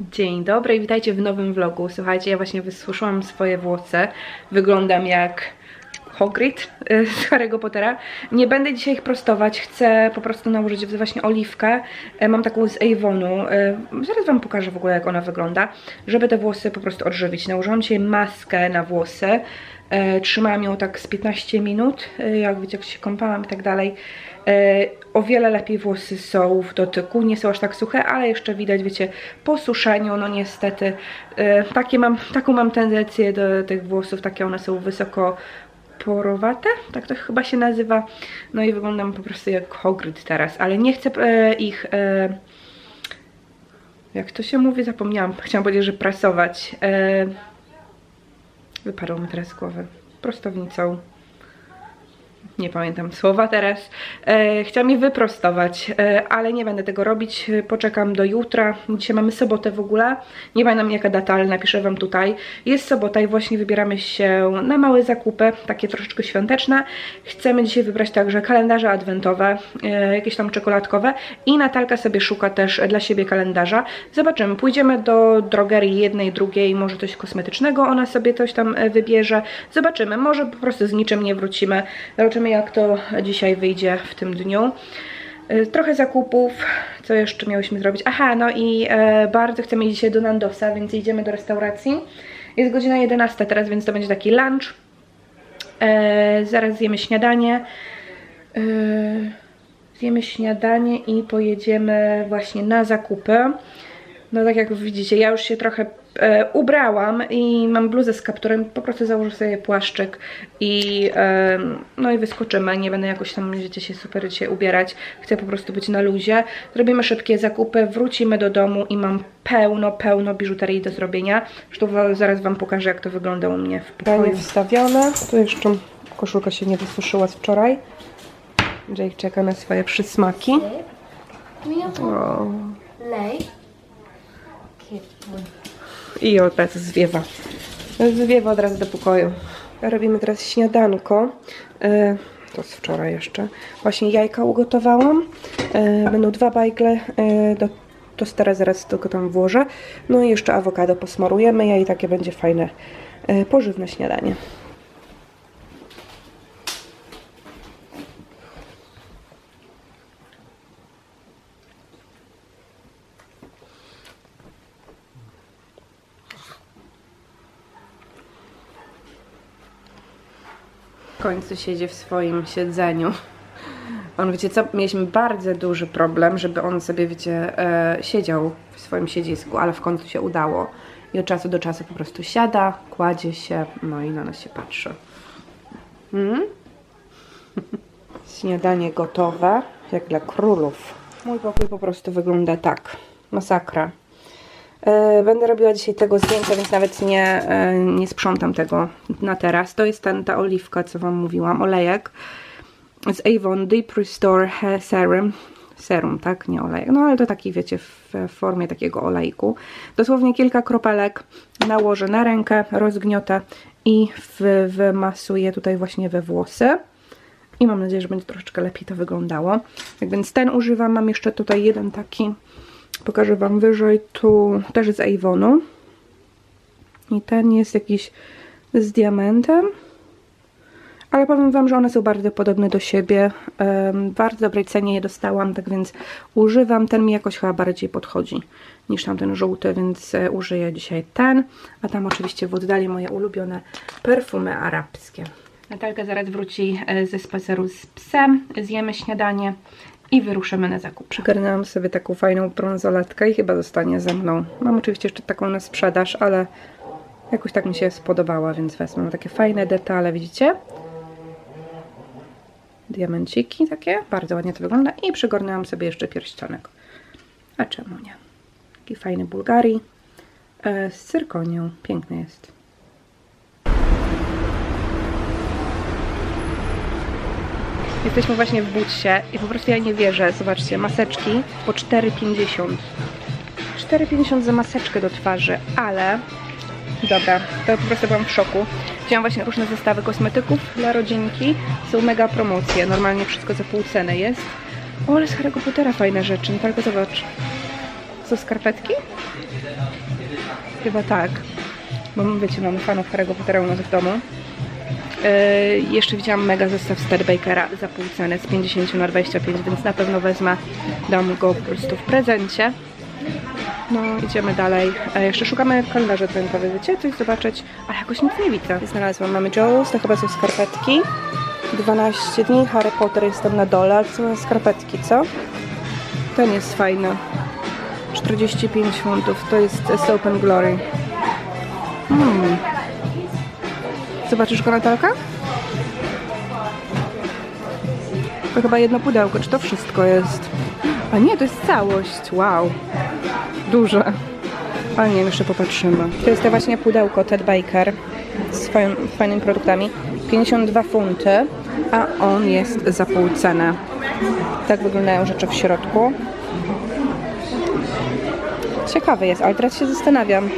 Dzień dobry i witajcie w nowym vlogu. Słuchajcie, ja właśnie wysuszyłam swoje włosy. Wyglądam jak Hagrid y, z Harry'ego Pottera. Nie będę dzisiaj ich prostować, chcę po prostu nałożyć właśnie oliwkę. E, Mam taką z Avonu. E, Zaraz Wam pokażę w ogóle jak ona wygląda, żeby te włosy po prostu odżywić. Nałożyłam dzisiaj maskę na włosy. E, Trzymałam ją tak z 15 minut, e, jak wiecie, jak się kąpałam i tak dalej. O wiele lepiej włosy są w dotyku, nie są aż tak suche, ale jeszcze widać, wiecie, po suszeniu, no niestety, takie mam, taką mam tendencję do tych włosów, takie one są wysoko porowate, tak to chyba się nazywa, no i wyglądam po prostu jak Hagrid teraz, ale nie chcę e, ich, e, jak to się mówi, zapomniałam, chciałam powiedzieć, że prasować, e, wypadło mi teraz z głowy, prostownicą, nie pamiętam słowa teraz. E, chciałam je wyprostować, e, ale nie będę tego robić. E, Poczekam do jutra. Dzisiaj mamy sobotę w ogóle. Nie pamiętam jaka data, ale napiszę Wam tutaj. Jest sobota i właśnie wybieramy się na małe zakupy, takie troszeczkę świąteczne. Chcemy dzisiaj wybrać także kalendarze adwentowe, e, jakieś tam czekoladkowe i Natalka sobie szuka też dla siebie kalendarza. Zobaczymy, pójdziemy do drogerii jednej, drugiej, może coś kosmetycznego, ona sobie coś tam e, wybierze. Zobaczymy, może po prostu z niczym nie wrócimy. Zobaczymy jak to dzisiaj wyjdzie w tym dniu. E, Trochę zakupów, co jeszcze miałyśmy zrobić? Aha, no i e, bardzo chcemy iść dzisiaj do Nandosa, więc idziemy do restauracji. Jest godzina 11 teraz, więc to będzie taki lunch. E, zaraz zjemy śniadanie. E, zjemy śniadanie i pojedziemy właśnie na zakupy. No tak jak widzicie, ja już się trochę e, ubrałam i mam bluzę z kapturem, po prostu założę sobie płaszczyk i e, no i wyskoczymy. Nie będę jakoś tam, wiecie, się super dzisiaj ubierać. Chcę po prostu być na luzie. Zrobimy szybkie zakupy, wrócimy do domu i mam pełno, pełno biżuterii do zrobienia. Zresztą zaraz Wam pokażę, jak to wygląda u mnie w pokoju. wstawione. Tu jeszcze koszulka się nie wysuszyła z wczoraj. Jake czeka na swoje przysmaki. O. Lej. I od razu zwiewa. Zwiewa od razu do pokoju. Robimy teraz śniadanko. E, to z wczoraj jeszcze. Właśnie jajka ugotowałam. E, będą dwa bajgle. E, do tostera zaraz tylko tam włożę. No i jeszcze awokado posmarujemy. Ja i takie będzie fajne, pożywne śniadanie. Końcu siedzi w swoim siedzeniu. On, wiecie co, mieliśmy bardzo duży problem, żeby on sobie, wiecie, e, siedział w swoim siedzisku, ale w końcu się udało. I od czasu do czasu po prostu siada, kładzie się, no i na nas się patrzy. Mm? Śniadanie gotowe, jak dla królów. Mój pokój po prostu wygląda tak. Masakra. E, Będę robiła dzisiaj tego zdjęcia, więc nawet nie, e, nie sprzątam tego na teraz. To jest ten, ta oliwka, co Wam mówiłam, olejek z Avon Deep Restore Hair Serum. Serum, tak? Nie olejek. No ale to taki, wiecie, w formie takiego olejku. Dosłownie kilka kropelek nałożę na rękę, rozgniotę i wymasuję tutaj właśnie we włosy. I mam nadzieję, że będzie troszeczkę lepiej to wyglądało. Tak więc ten używam. Mam jeszcze tutaj jeden taki Pokażę Wam wyżej, tu też z Avonu. I ten jest jakiś z diamentem. Ale powiem Wam, że one są bardzo podobne do siebie. W bardzo dobrej cenie je dostałam, tak więc używam. Ten mi jakoś chyba bardziej podchodzi niż tamten żółty, więc e, użyję dzisiaj ten. A tam oczywiście w oddali moje ulubione perfumy arabskie. Natalka zaraz wróci e, ze spaceru z psem. Zjemy śniadanie i wyruszymy na zakup. Przygarnęłam sobie taką fajną brązoletkę i chyba zostanie ze mną. Mam oczywiście jeszcze taką na sprzedaż, ale jakoś tak mi się spodobała, więc wezmę. Ma takie fajne detale, widzicie? Diamenciki takie, bardzo ładnie to wygląda i przygornęłam sobie jeszcze pierścionek. A czemu nie? Taki fajny Bułgarii e, z cyrkonią. Piękny jest. Jesteśmy właśnie w butsie i po prostu ja nie wierzę. Zobaczcie, maseczki po 4,50. 4,50 za maseczkę do twarzy, ale dobra, to po prostu byłam w szoku. Wziąłam właśnie różne zestawy kosmetyków dla rodzinki. Są mega promocje. Normalnie wszystko za pół ceny jest. O, ale z Harry'ego Pottera fajne rzeczy. No tylko zobacz. Są skarpetki? Chyba tak. Bo wiecie, mamy fanów Harry'ego Pottera u nas w domu. Yy, jeszcze widziałam mega zestaw Starbakera za pół ceny z 50 na 25, więc na pewno wezmę, dam go po prostu w prezencie. No, idziemy dalej. E, jeszcze szukamy kalendarza adwentowy, wiecie, coś zobaczyć, ale jakoś nic nie widzę. Znalazłam, mamy Joe's, to chyba są skarpetki. 12 dni, Harry Potter jest tam na dole, ale są skarpetki, co? Ten jest fajny. 45 funtów, to jest Soap and Glory. Hmm. Zobaczysz go Natalka? To chyba jedno pudełko, czy to wszystko jest? A nie, to jest całość, wow. Duże. Ale nie jeszcze popatrzymy. To jest to właśnie pudełko Ted Baker z fajn, fajnymi produktami. 52 funty, a on jest za pół ceny. Tak wyglądają rzeczy w środku. Ciekawy jest, ale teraz się zastanawiam,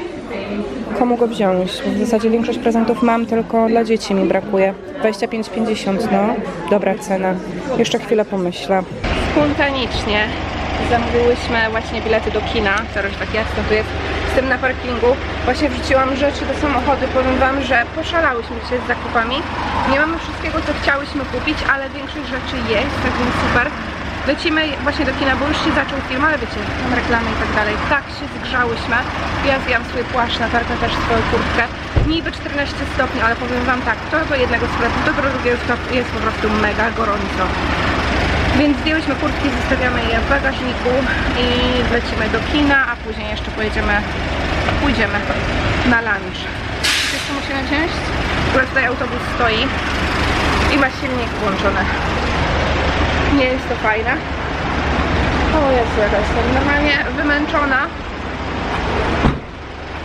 komu go wziąć. W zasadzie większość prezentów mam, tylko dla dzieci mi brakuje. 25,50, no. Dobra cena. Jeszcze chwilę pomyślę. Spontanicznie zamówiłyśmy właśnie bilety do kina. Teraz tak jasno tu jest. Tym na parkingu. Właśnie wrzuciłam rzeczy do samochodu. Powiem Wam, że poszalałyśmy dzisiaj z zakupami. Nie mamy wszystkiego, co chciałyśmy kupić, ale większość rzeczy jest, tak więc super. Lecimy właśnie do kina, bo już się zaczął film, ale wiecie, tam reklamy i tak dalej. Tak się zgrzałyśmy. Ja zjadłam swój płaszcz, Natarka też swoją kurtkę. Niby 14 stopni, ale powiem wam tak, to do jednego sklepu, to do drugiego sklepu jest po prostu mega gorąco. Więc zdjęłyśmy kurtki, zostawiamy je w bagażniku i lecimy do kina, a później jeszcze pojedziemy, pójdziemy na lunch. Jeszcze musimy wziąć? Ogóle tutaj autobus stoi i ma silnik włączony. Nie jest to fajne. O Jezu, jaka jestem normalnie wymęczona.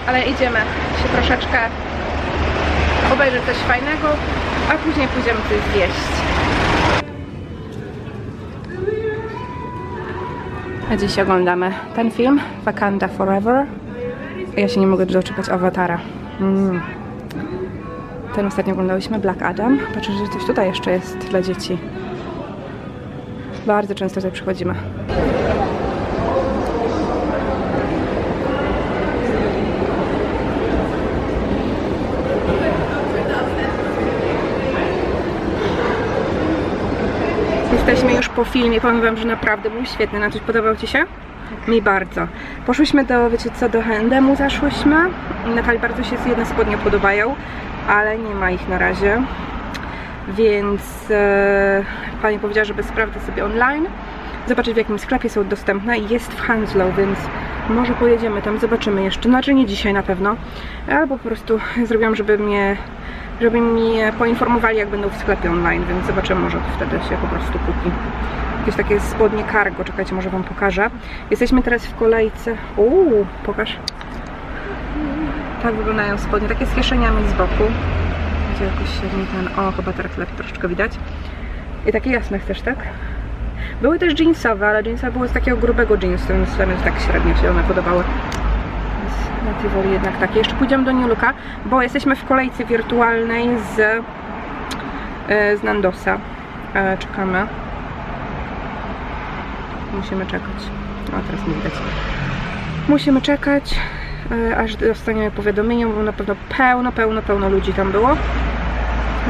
Ale idziemy się troszeczkę obejrzeć coś fajnego, a później pójdziemy coś zjeść. A dziś oglądamy ten film, Wakanda Forever. Ja się nie mogę doczekać Awatara. Mm. Ten ostatnio oglądałyśmy, Black Adam. Patrzę, że coś tutaj jeszcze jest dla dzieci. Bardzo często tutaj przychodzimy. Jesteśmy już po filmie. Powiem Wam, że naprawdę był świetny. Na coś podobał Ci się? Mi bardzo. Poszłyśmy do, wiecie co, do H&M zaszłyśmy. Natalii bardzo się jedne spodnie podobają, ale nie ma ich na razie. Więc e, pani powiedziała, żeby sprawdzę sobie online, zobaczyć w jakim sklepie są dostępne. Jest w Hanslow, więc może pojedziemy tam, zobaczymy jeszcze. Znaczy nie dzisiaj na pewno, albo po prostu zrobiłam, żeby mnie, żeby mi poinformowali, jak będą w sklepie online, więc zobaczymy, może wtedy się po prostu kupi. Jakieś takie spodnie cargo, czekajcie, może wam pokażę. Jesteśmy teraz w kolejce. Uuu, pokaż. Tak wyglądają spodnie, takie z kieszeniami z boku. Gdzie jakoś średni ten, o chyba teraz lepiej troszeczkę widać. I takie jasne chcesz, tak? Były też jeansowe, ale jeansowe były z takiego grubego jeansu, więc tak średnio się one podobały. Więc na tej woli jednak takie. Jeszcze pójdziemy do New Looka, bo jesteśmy w kolejce wirtualnej z, e, z Nandosa. E, Czekamy. Musimy czekać. O, teraz nie widać. Musimy czekać, aż dostaniemy powiadomienie, bo na pewno pełno, pełno, pełno ludzi tam było.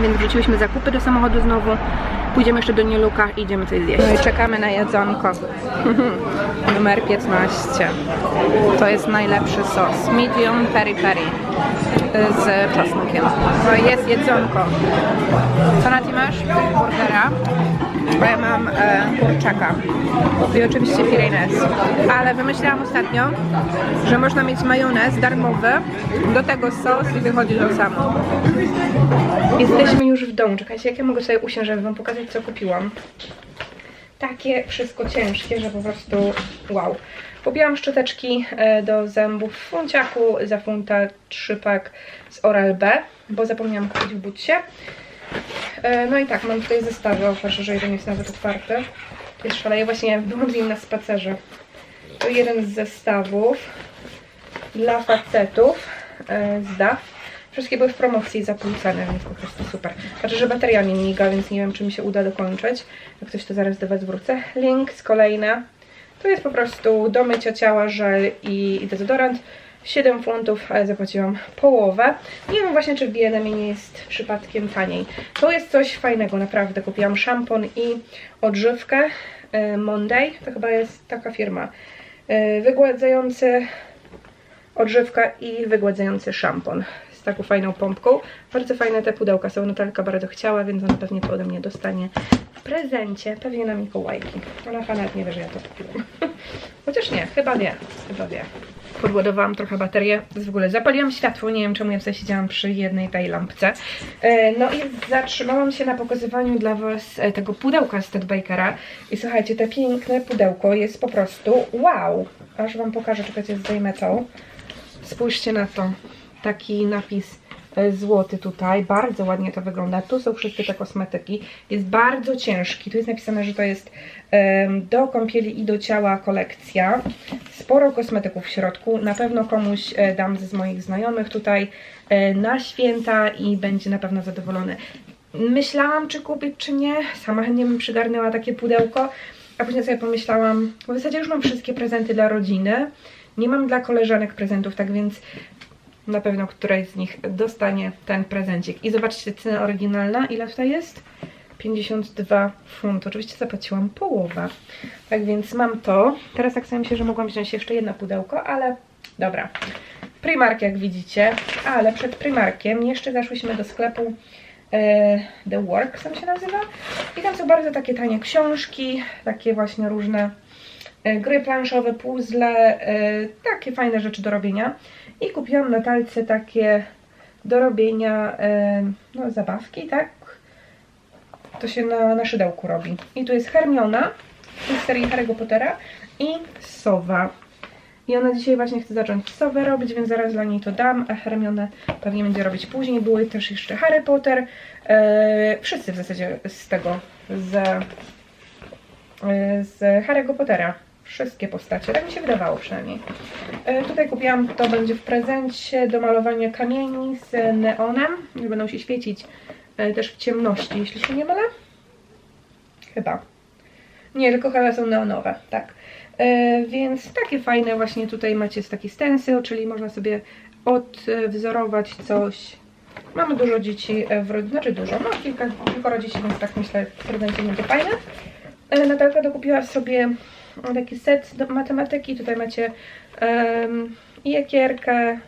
Więc wrzuciłyśmy zakupy do samochodu znowu. Pójdziemy jeszcze do New Looka i idziemy coś zjeść. No i czekamy na jedzonko. Numer 15. To jest najlepszy sos. Medium peri peri z czosnkiem. To jest jedzonko. Co na ty masz? Burgera. A ja mam e, kurczaka. I oczywiście firenes. Ale wymyślałam ostatnio, że można mieć majonez darmowy, do tego sos i wychodzi to samo. Jesteśmy już w domu. Czekajcie, jak ja mogę sobie usiąść, żeby wam pokazać, co kupiłam. Takie wszystko ciężkie, że po prostu wow. Kupiłam szczoteczki e, do zębów w funciaku za funta 3 pak z Oral-B, bo zapomniałam kupić w butsie. E, No i tak, mam tutaj zestawy, o proszę, że jeden jest nawet otwarty. Jest szaleje. Właśnie byłam z nim na spacerze. To jeden z zestawów dla facetów e, z DAF. Wszystkie były w promocji za pół ceny, więc po prostu super. Znaczy, że bateria mi miga, więc nie wiem, czy mi się uda dokończyć. Jak coś, to zaraz do Was wrócę. Link z kolejne. To jest po prostu do mycia ciała, żel i dezodorant. 7 funtów, ale zapłaciłam połowę. Nie wiem właśnie, czy w B&M nie jest przypadkiem taniej. To jest coś fajnego, naprawdę. Kupiłam szampon i odżywkę e, Monday, to chyba jest taka firma. E, Wygładzający odżywka i wygładzający szampon z taką fajną pompką. Bardzo fajne te pudełka są, Natalka bardzo chciała, więc ona pewnie to ode mnie dostanie w prezencie, pewnie na Mikołajki. Ona nawet nie wie, że ja to kupiłam. Chociaż nie, chyba wie, chyba wie. Podładowałam trochę baterię, w ogóle zapaliłam światło, nie wiem czemu ja tutaj siedziałam przy jednej tej lampce. E, No i zatrzymałam się na pokazywaniu dla Was e, tego pudełka z Ted Bakera. I słuchajcie, te piękne pudełko jest po prostu wow! Aż Wam pokażę, czekajcie, zdejmę tą. Spójrzcie na to. Taki napis e, złoty tutaj. Bardzo ładnie to wygląda. Tu są wszystkie te kosmetyki. Jest bardzo ciężki. Tu jest napisane, że to jest do kąpieli i do ciała kolekcja. Sporo kosmetyków w środku. Na pewno komuś e, dam z moich znajomych tutaj e, na święta i będzie na pewno zadowolony. Myślałam, czy kupić, czy nie. Sama chętnie bym przygarnęła takie pudełko. A później sobie pomyślałam, bo w zasadzie już mam wszystkie prezenty dla rodziny. Nie mam dla koleżanek prezentów, tak więc na pewno któraś z nich dostanie ten prezencik. I zobaczcie, cena oryginalna, ile tutaj jest? 52 funt. Oczywiście zapłaciłam połowę. Tak więc mam to. Teraz tak sobie myślę, że mogłam wziąć jeszcze jedno pudełko, ale dobra. Primark jak widzicie, ale przed Primarkiem jeszcze zaszłyśmy do sklepu e, The Works on się nazywa. I tam są bardzo takie tanie książki, takie właśnie różne e, gry planszowe, puzzle, e, takie fajne rzeczy do robienia. I kupiłam na talce takie do robienia e, no, zabawki, tak? To się na, na szydełku robi. I tu jest Hermiona z serii Harry'ego Pottera i Sowa. I ona dzisiaj właśnie chce zacząć Sowę robić, więc zaraz dla niej to dam, a Hermionę pewnie będzie robić później. Były też jeszcze Harry Potter. E, wszyscy w zasadzie z tego, z, e, z Harry'ego Pottera. Wszystkie postacie, tak mi się wydawało przynajmniej. E, tutaj kupiłam, to będzie w prezencie do malowania kamieni z neonem. Nie będą się świecić e, też w ciemności, jeśli się nie mylę. Chyba. Nie, tylko chyba są neonowe, tak. E, więc takie fajne właśnie tutaj macie taki stencil, czyli można sobie odwzorować coś. Mamy dużo dzieci w rodzinie, znaczy dużo, no kilka, kilkoro dzieci, więc tak myślę, w prezencie będzie fajne. Natalka dokupiła sobie taki set do matematyki. Tutaj macie em, i jakierkę,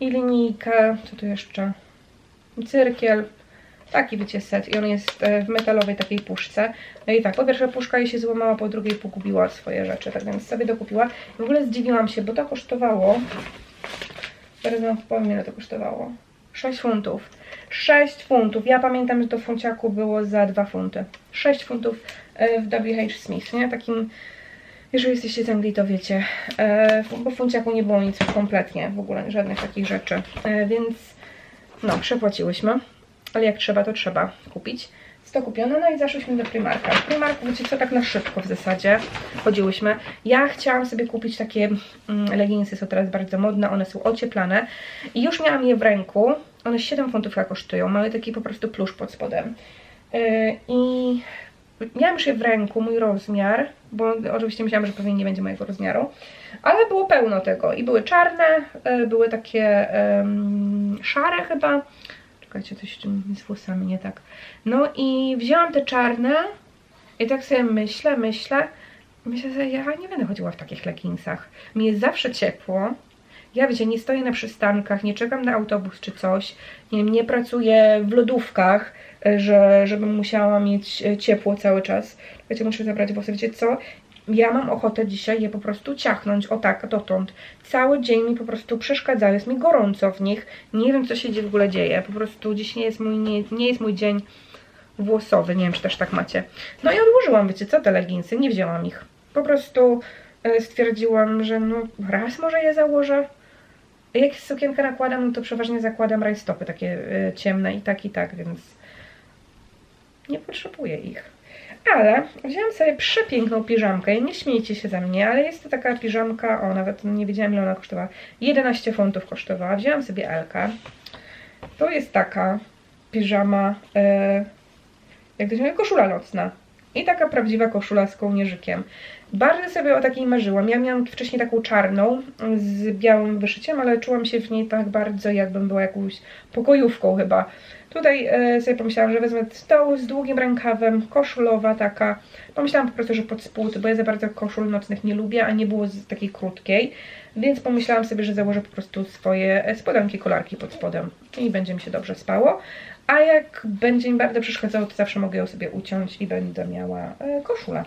i linijkę, co tu jeszcze? Cyrkiel. Taki wiecie set i on jest e, w metalowej takiej puszce. No i tak, po pierwsze puszka jej się złamała, po drugiej pogubiła swoje rzeczy, tak więc sobie dokupiła. W ogóle zdziwiłam się, bo to kosztowało, zaraz wam powiem ile to kosztowało. 6 funtów. 6 funtów. Ja pamiętam, że to funciaku było za 2 funty. 6 funtów e, w WH Smith, nie? Takim, jeżeli jesteście z Anglii, to wiecie. E, bo w funciaku nie było nic kompletnie, w ogóle żadnych takich rzeczy. E, więc no, przepłaciłyśmy. Ale jak trzeba, to trzeba kupić. Jest to kupione, no i zaszłyśmy do Primarka. W Primarku, wiecie co, tak na szybko w zasadzie chodziłyśmy. Ja chciałam sobie kupić takie mm, leginsy, są teraz bardzo modne, one są ocieplane. I już miałam je w ręku. One 7 funtów kosztują, mamy taki po prostu plusz pod spodem. Yy, I miałam już je w ręku, mój rozmiar, bo oczywiście myślałam, że pewnie nie będzie mojego rozmiaru. Ale było pełno tego i były czarne, yy, były takie ym, szare chyba. Czekajcie, coś z włosami nie tak. No i wzięłam te czarne i tak sobie myślę, myślę. Myślę sobie, ja nie będę chodziła w takich leginsach. Mi jest zawsze ciepło. Ja wiecie, nie stoję na przystankach, nie czekam na autobus czy coś. Nie, nie pracuję w lodówkach, e, że, żebym musiała mieć e, ciepło cały czas. Wiecie, muszę zabrać włosy. Wiecie co? Ja mam ochotę dzisiaj je po prostu ciachnąć, o tak, dotąd. Cały dzień mi po prostu przeszkadzają, jest mi gorąco w nich. Nie wiem, co się w ogóle dzieje. Po prostu dziś nie jest mój, nie, nie jest mój dzień włosowy. Nie wiem, czy też tak macie. No i odłożyłam, wiecie co, te leginsy. Nie wzięłam ich. Po prostu e, stwierdziłam, że no raz może je założę. Jak sukienkę nakładam, no to przeważnie zakładam rajstopy takie ciemne i tak i tak, więc nie potrzebuję ich. Ale wzięłam sobie przepiękną piżamkę i nie śmiejcie się ze mnie, ale jest to taka piżamka, o nawet nie wiedziałam ile ona kosztowała, 11 funtów kosztowała, wzięłam sobie Elkę. To jest taka piżama, e, jak to się mówi, koszula nocna. I taka prawdziwa koszula z kołnierzykiem. Bardzo sobie o takiej marzyłam. Ja miałam wcześniej taką czarną z białym wyszyciem, ale czułam się w niej tak bardzo, jakbym była jakąś pokojówką chyba. Tutaj e, sobie pomyślałam, że wezmę tą z długim rękawem, koszulowa taka. Pomyślałam po prostu, że pod spód, bo ja za bardzo koszul nocnych nie lubię, a nie było takiej krótkiej. Więc pomyślałam sobie, że założę po prostu swoje spodenki, kolarki pod spodem i będzie mi się dobrze spało. A jak będzie mi bardzo przeszkadzało, to zawsze mogę ją sobie uciąć i będę miała e, koszulę.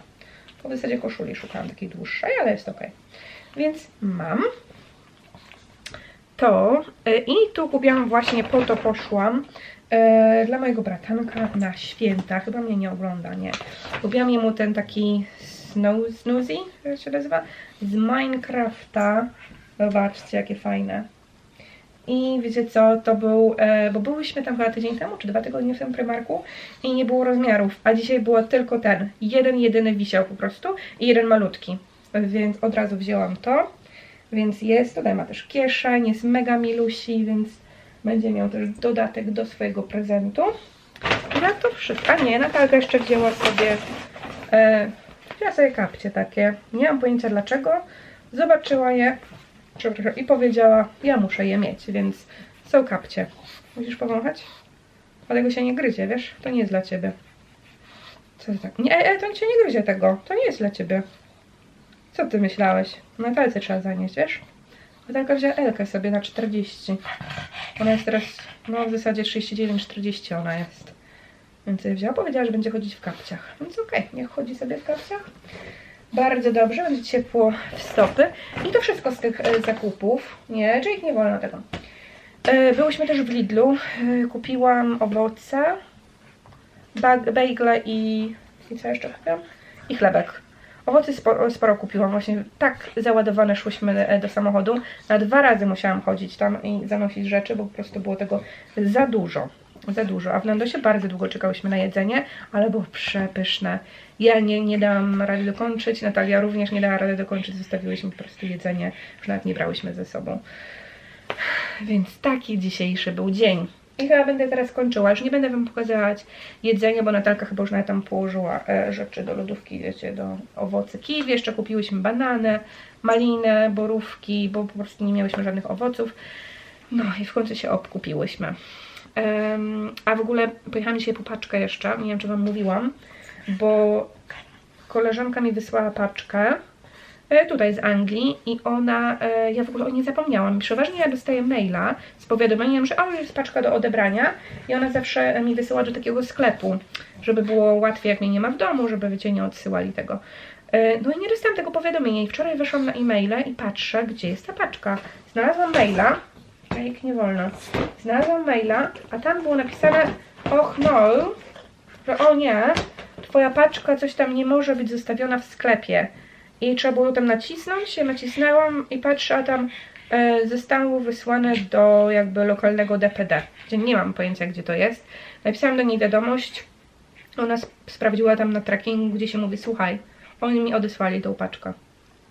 Po zasadzie koszuli szukałam takiej dłuższej, ale jest ok. Więc mam to e, i tu kupiłam właśnie, po to poszłam e, dla mojego bratanka na święta. Chyba mnie nie ogląda, nie. Kupiłam jemu ten taki snow, snoozy, jak się nazywa, z Minecrafta. Zobaczcie, jakie fajne. I wiecie co, to był, e, bo byłyśmy tam chyba tydzień temu, czy dwa tygodnie w tym Primarku i nie było rozmiarów, a dzisiaj było tylko ten, jeden jedyny wisiał po prostu i jeden malutki, więc od razu wzięłam to, więc jest, tutaj ma też kieszeń, jest mega milusi, więc będzie miał też dodatek do swojego prezentu. I na to wszystko, a nie, Natalka jeszcze wzięła sobie, e, wzięła sobie kapcie takie, nie mam pojęcia dlaczego, zobaczyła je, przepraszam, i powiedziała, ja muszę je mieć, więc są kapcie. Musisz powąchać? Dlatego się nie gryzie, wiesz? To nie jest dla ciebie. Co ty tak? Nie, e, to się nie gryzie tego. To nie jest dla ciebie. Co ty myślałeś? Na palce trzeba zanieść, wiesz? Natalka wzięła Elkę sobie na 40. Ona jest teraz, no w zasadzie 39-40 ona jest. Więc wzięła, powiedziała, że będzie chodzić w kapciach. Więc okej, niech chodzi sobie w kapciach. Bardzo dobrze, będzie ciepło w stopy. I to wszystko z tych e, zakupów. Nie, Jake nie wolno tego. E, Byłyśmy też w Lidlu. E, Kupiłam owoce, bagle i... i co jeszcze kupiłam? I chlebek. Owoce sporo, sporo kupiłam, właśnie tak załadowane szłyśmy do samochodu. Na dwa razy musiałam chodzić tam i zanosić rzeczy, bo po prostu było tego za dużo. Za dużo. A w Nandosie bardzo długo czekałyśmy na jedzenie, ale było przepyszne. Ja nie, nie dałam rady dokończyć, Natalia również nie dała rady dokończyć, zostawiłyśmy po prostu jedzenie, już nawet nie brałyśmy ze sobą. Więc taki dzisiejszy był dzień. I chyba będę teraz kończyła. Już nie będę Wam pokazywać jedzenia, bo Natalka chyba już nawet tam położyła e, rzeczy do lodówki, wiecie, do owocy. Kiwi, jeszcze kupiłyśmy banany, malinę, borówki, bo po prostu nie miałyśmy żadnych owoców. No i w końcu się obkupiłyśmy. A w ogóle pojechałam dzisiaj po paczkę jeszcze, nie wiem czy Wam mówiłam, bo koleżanka mi wysłała paczkę e, tutaj z Anglii i ona, e, ja w ogóle o niej zapomniałam. Przeważnie ja dostaję maila z powiadomieniem, że o, jest paczka do odebrania i ona zawsze mi wysyła do takiego sklepu, żeby było łatwiej, jak mnie nie ma w domu, żeby wiecie, nie odsyłali tego. E, No i nie dostałam tego powiadomienia i wczoraj weszłam na e-maile i patrzę, gdzie jest ta paczka. Znalazłam maila, Jake, nie wolno. Znalazłam maila, a tam było napisane och no, że o nie, twoja paczka coś tam nie może być zostawiona w sklepie. I trzeba było tam nacisnąć, ja nacisnęłam i patrzę, a tam e, zostało wysłane do jakby lokalnego DPD, gdzie nie mam pojęcia gdzie to jest. Napisałam do niej wiadomość, ona sp- sprawdziła tam na trackingu, gdzie się mówi, słuchaj, oni mi odesłali tą paczkę.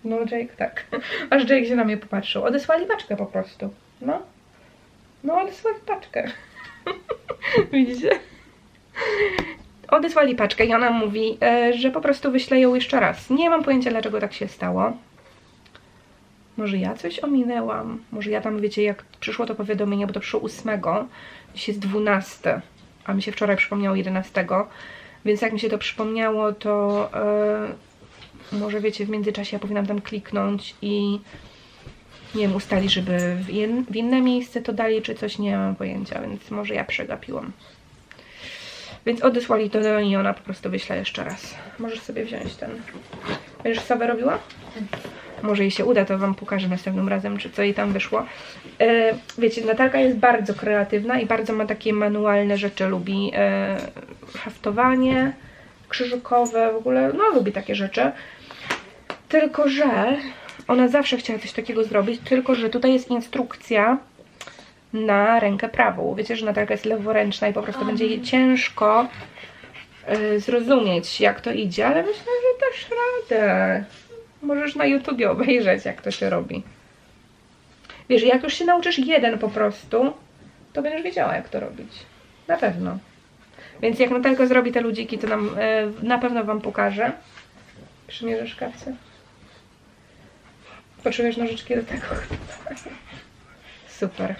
No Jake, tak. Aż Jake się na mnie popatrzył. Odesłali paczkę po prostu. No. No, odesłali paczkę. Widzicie? Odesłali paczkę i ona mówi, e, że po prostu wyślę ją jeszcze raz. Nie mam pojęcia, dlaczego tak się stało. Może ja coś ominęłam? Może ja tam, wiecie, jak przyszło to powiadomienie, bo to przyszło 8, dziś jest 12, a mi się wczoraj przypomniało 11, więc jak mi się to przypomniało, to e, może wiecie, w międzyczasie ja powinnam tam kliknąć i nie wiem, ustali, żeby w, in, w inne miejsce to dali, czy coś, nie mam pojęcia, więc może ja przegapiłam. Więc odesłali to do niej i ona po prostu wyśle jeszcze raz. Możesz sobie wziąć ten. Będziesz sobie robiła? Może jej się uda, to Wam pokażę następnym razem, czy co jej tam wyszło. E, wiecie, Natalka jest bardzo kreatywna i bardzo ma takie manualne rzeczy. Lubi e, haftowanie krzyżykowe, w ogóle, no lubi takie rzeczy. Tylko, że ona zawsze chciała coś takiego zrobić, tylko, że tutaj jest instrukcja na rękę prawą. Wiecie, że Natalka jest leworęczna i po prostu będzie jej ciężko y, zrozumieć, jak to idzie, ale myślę, że dasz radę. Możesz na YouTubie obejrzeć, jak to się robi. Wiesz, jak już się nauczysz jeden po prostu, to będziesz wiedziała, jak to robić. Na pewno. Więc jak Natalka zrobi te ludziki, to nam e, na pewno Wam pokażę. Przymierzasz kapcie? Potrzebujesz nożyczki do tego? Super.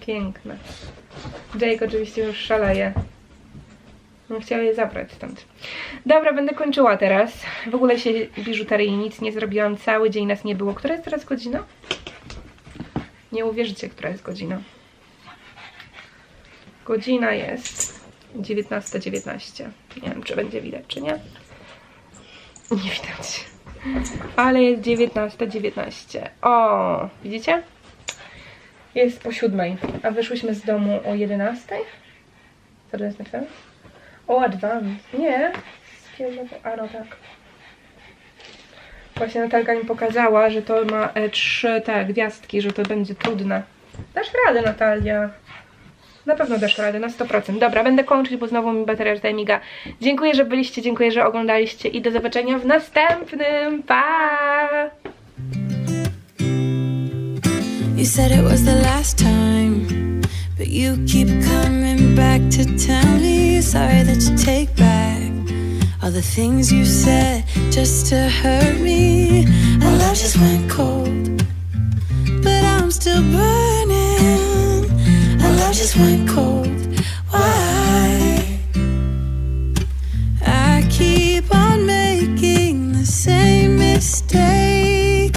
Piękne. Jake oczywiście już szaleje. No, chciała je zabrać stąd. Dobra, będę kończyła teraz. W ogóle się biżuterii nic nie zrobiłam. Cały dzień nas nie było. Która jest teraz godzina? Nie uwierzycie, która jest godzina. Godzina jest 19.19. Nie wiem, czy będzie widać, czy nie. Nie widać. Ale jest 19.19. O, widzicie? Jest po siódmej, a wyszłyśmy z domu o 11. Co to jest napisane? O, advance. Nie. A no tak. Właśnie Natalka mi pokazała, że to ma e, trzy te gwiazdki, że to będzie trudne. Dasz radę, Natalia. Na pewno dasz radę, na 100%. Dobra, będę kończyć, bo znowu mi bateria tutaj miga. Dziękuję, że byliście, dziękuję, że oglądaliście i do zobaczenia w następnym. Pa! You said it was the last time, but you keep coming back to tell me sorry that you take back all the things you said just to hurt me. Our love just went cold, but I'm still burning. I just went cold. Why? I keep on making the same mistake.